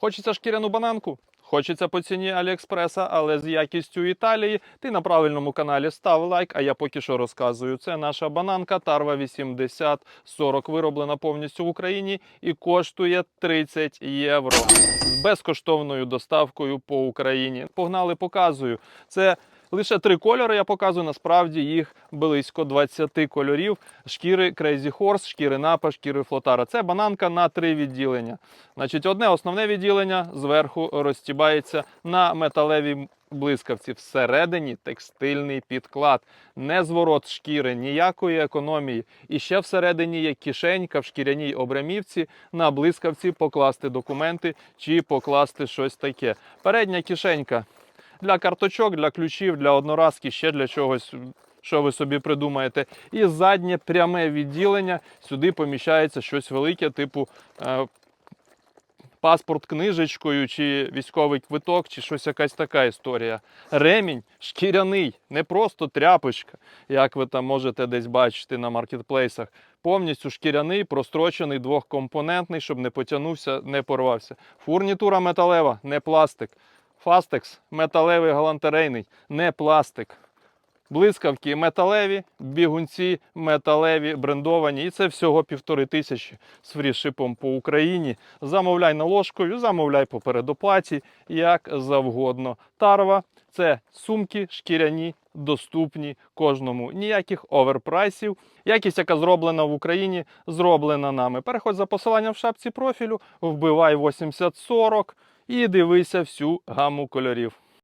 Хочеться шкіряну бананку? Хочеться по ціні Аліекспреса, але з якістю Італії. Ти на правильному каналі став лайк, а я поки що розказую. Це наша бананка Тарва 8040, вироблена повністю в Україні і коштує 30 євро з безкоштовною доставкою по Україні. Погнали, показую. Це лише три кольори. Я показую. Насправді їх близько 20 кольорів. Шкіри Crazy Horse, шкіри Напа, шкіри Флотара. Це бананка на три відділення. Значить, одне основне відділення зверху розтібається на металевій блискавці. Всередині текстильний підклад, не зворот шкіри, ніякої економії. І ще всередині є кишенька в шкіряній обрамівці на блискавці покласти документи чи покласти щось таке. Передня кишенька для карточок, для ключів, для одноразки, ще для чогось. Що ви собі придумаєте, і заднє пряме відділення сюди поміщається щось велике, типу е, паспорт книжечкою, чи військовий квиток, чи щось якась така історія. Ремінь шкіряний, не просто тряпочка, як ви там можете десь бачити на маркетплейсах. Повністю шкіряний, прострочений, двохкомпонентний, щоб не потягнувся, не порвався. Фурнітура металева, не пластик. Фастекс металевий галантерейний, не пластик. Блискавки металеві, бігунці металеві, брендовані. І це всього півтори тисячі з фрішипом по Україні. Замовляй наложкою, замовляй по передоплаті, як завгодно. Тарва це сумки шкіряні, доступні кожному. Ніяких оверпрайсів. Якість, яка зроблена в Україні, зроблена нами. Переходь за посиланням в шапці профілю, вбивай 8040 і дивися всю гаму кольорів.